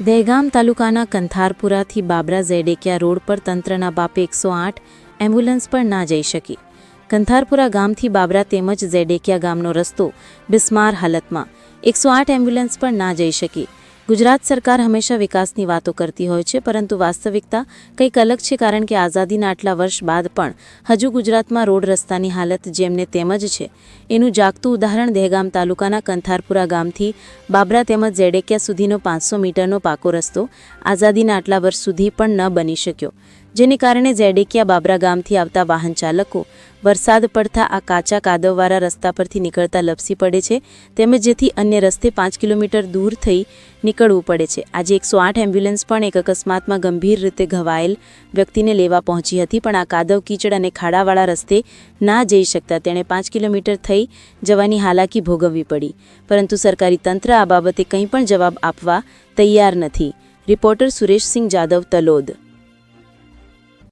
દહેગામ તાલુકાના કંથારપુરાથી બાબરા ઝેડેકિયા રોડ પર તંત્રના બાપે એકસો આઠ એમ્બ્યુલન્સ પણ ના જઈ શકી. કંથારપુરા ગામથી બાબરા તેમજ ઝેડેકિયા ગામનો રસ્તો બિસ્માર હાલતમાં એકસો આઠ એમ્બ્યુલન્સ પણ ના જઈ શકી. ગુજરાત સરકાર હંમેશા વિકાસની વાતો કરતી હોય છે, પરંતુ વાસ્તવિકતા કંઈક અલગ છે કારણ કે આઝાદીના આટલા વર્ષ બાદ પણ હજુ ગુજરાતમાં રોડ રસ્તાની હાલત જેમને તેમજ છે. એનું જાગતું ઉદાહરણ દહેગામ તાલુકાના કંથારપુરા ગામથી બાબરા તેમજ ઝેડેકિયા સુધીનો પાંચસો મીટરનો પાકો રસ્તો આઝાદીના આટલા વર્ષ સુધી પણ ન બની શક્યો. જેને કારણે ઝેડેકિયા બાબરા ગામથી આવતા વાહન ચાલકો વરસાદ પડતા આ કાચા કાદવવાળા રસ્તા પરથી નીકળતા લપસી પડે છે તેમજ જેથી અન્ય રસ્તે પાંચ કિલોમીટર દૂર થઈ નીકળવું પડે છે. આજે એકસો આઠ એમ્બ્યુલન્સ પણ એક અકસ્માતમાં ગંભીર રીતે ઘવાયેલ વ્યક્તિને લેવા પહોંચી હતી, પણ આ કાદવ કીચડ અને ખાડાવાળા રસ્તે ના જઈ શકતા તેણે પાંચ કિલોમીટર થઈ જવાની હાલાકી ભોગવવી પડી. પરંતુ સરકારી તંત્ર આ બાબતે કંઈ પણ જવાબ આપવા તૈયાર નથી. રિપોર્ટર સુરેશસિંહ જાદવ, તલોદ.